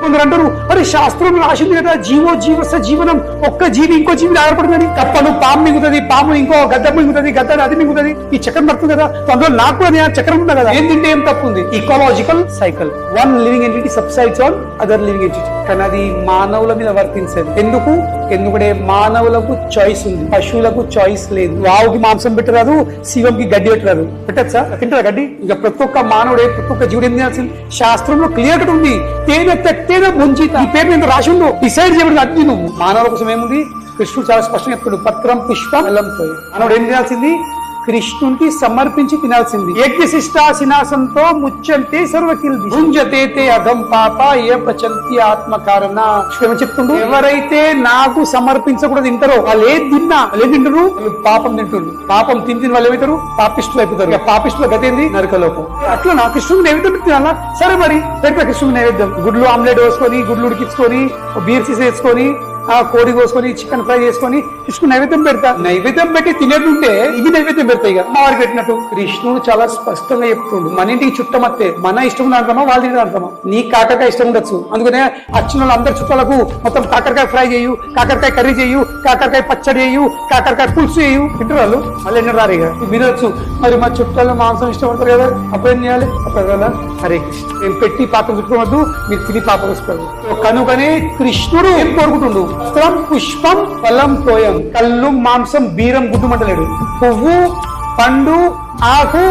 కొందరు అంటారు అరే శాస్త్రం రాసింది కదా జీవో జీవస జీవనం ఒక్క జీవి ఇంకో జీవి ఆధారపడుతుంది కప్పను పాము మింగుతుంది పాము ఇంకో గద్ద మింగుతుంది గద్ద అది మింగుతుంది ఈ చక్రం పడుతుంది కదా అందులో నాకు నేను చక్రం ఉందా కదా? ఏం తింటే ఏం తప్పు ఉంది? Ecological cycle one living entity subsides on other living entity కానీ అది మానవుల మీద వర్తించేది. ఎందుకు? ఎందుకంటే మానవులకు చాయిస్ ఉంది. పశువులకు చాయిస్ లేదు. వావుకి మాంసం పెట్టరాదు శివంకి గడ్డి పెట్టరాదు. పెట్టచ్చా? తింటారా గడ్డి? ఇక ప్రతి ఒక్క మానవుడే ప్రతి ఒక్క జీవుడు ఏం చేయాల్సింది? శాస్త్రంలో క్లియర్ కట్ ఉంది. తేనె తేనె ముంచిత. ఈ పేరు మీద రాసి ఉండు. డిసైడ్ చేయడం అగ్ని నువ్వు. మానవుల కోసం ఏముంది? కృష్ణుడు చాలా స్పష్టంగా చెప్తాడు పత్రం పుష్పం బెల్లం పోయి మానవుడు ఏం చేయాల్సింది? కృష్ణునికి సమర్పించి తినాల్సింది. యజ్ఞశిష్టాసినాసంతో ముచ్చంతే సర్వకిల్ది. భుంజతే తే అధం పాప ఏ పచంతి ఆత్మకారణ. ఏమని చెప్తుండు? ఎవరైతే నాకు సమర్పించకూడదు తింటారో వాళ్ళు ఏది తిన్నా వాళ్ళు ఏం తింటారు పాపం తింటున్నారు పాపం తిని తిని వాళ్ళు ఏమవుతారు? పాపిష్టులు అయిపోతారు. పాపిష్టుల గతి ఏంది? నరకలోకం. అట్లా నా కృష్ణుడు నైవేద్యం తినాలా సరే మరి పెద్ద కృష్ణుడు నైవేద్యం. గుడ్లు ఆమ్లెట్ వేసుకొని గుడ్లు ఉడికించుకొని బీర్ సీస్ వేసుకొని ఆ కోడి కోసుకొని చికెన్ ఫ్రై చేసుకొని కృష్ణుడు నైవేద్యం పెడతా. నైవేద్యం పెట్టి తినేటుంటే ఇది నైవేద్యం పెడతాయి ఇక. అమ్మవారికి పెట్టినట్టు. కృష్ణుడు చాలా స్పష్టంగా చెప్తుండు. మన ఇంటికి చుట్టమత్తే మన ఇష్టం అంటామా వాళ్ళ ఇంటి అంటామా నీ కాకరకాయ ఇష్టం ఉండొచ్చు. అందుకనే వచ్చిన వాళ్ళందరి చుట్టాలకు మొత్తం కాకరకాయ ఫ్రై చేయు కాకరకాయ కర్రీ చేయు కాకరకాయ పచ్చడి చేయు కాకరకాయ పులుసు చేయు. తింటారు వాళ్ళు. మళ్ళీ ఎన్నో రారు ఇక. మీరు మరి మా చుట్టాలు మాంసం ఇష్టపడతారు కదా. అప్పుడు ఏం చేయాలి? అప్పుడు హరే కృష్ణ మేము పెట్టి పాపం చుట్టుకోవద్దు. మీరు తిని పాపం వేసుకోవద్దు కనుకనే కృష్ణుడు ఏం కోరుకుంటుండు? వస్త్రం పుష్పం ఫలం తోయం. కళ్ళు మాంసం బీరం గుడ్డు మంటలేడు పువ్వు పండు ఆకు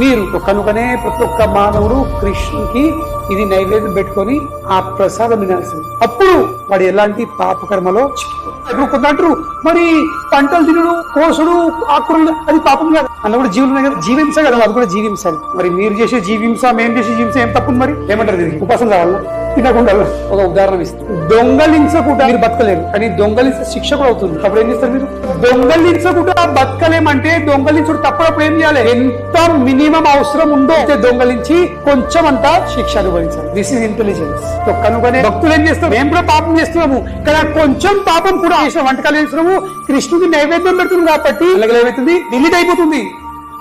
నీరు. కనుకనే ప్రతి ఒక్క మానవుడు కృష్ణుకి ఇది నైవేద్యం పెట్టుకొని ఆ ప్రసాదం వినాల్సింది అప్పుడు వాడు ఎలాంటి పాపకర్మలో ఇప్పుడు కొంత అంటారు. మరి పంటలు తినడు కోసుడు ఆకులు అది పాపం కాదు. అన్న కూడా జీవులు కదా. జీవించ కదా అది కూడా జీవించాలి మరి మీరు చేసే జీవింస మేము చేసే జీవింస ఏం తప్పు మరి? ఏమంటారు దీనికి? ఉపాసం కావాలా తినకుండా ఒక ఉదాహరణ ఇస్తాను దొంగలించకుండా మీరు బతకలేరు కానీ దొంగలించే శిక్ష కూడా అవుతుంది అప్పుడు ఏం చేస్తారు మీరు? దొంగలించకుండా బతకలేమంటే దొంగలించుడు తప్పనప్పుడు ఏం చేయాలి? ఎంత మినిమం అవసరం ఉందో అయితే దొంగలించి కొంచెం అంతా శిక్ష అనుభవించాలి. దిస్ ఇస్ ఇంటెలిజెన్స్ కనుకనే భక్తులు ఏం చేస్తారు? మేము కూడా పాపం చేస్తున్నాము కానీ కొంచెం పాపం కూడా వంటకాలు చేస్తున్నాము? కృష్ణుడికి నైవేద్యం పెడుతుంది కాబట్టి ఏమవుతుంది డిలీట్ అయిపోతుంది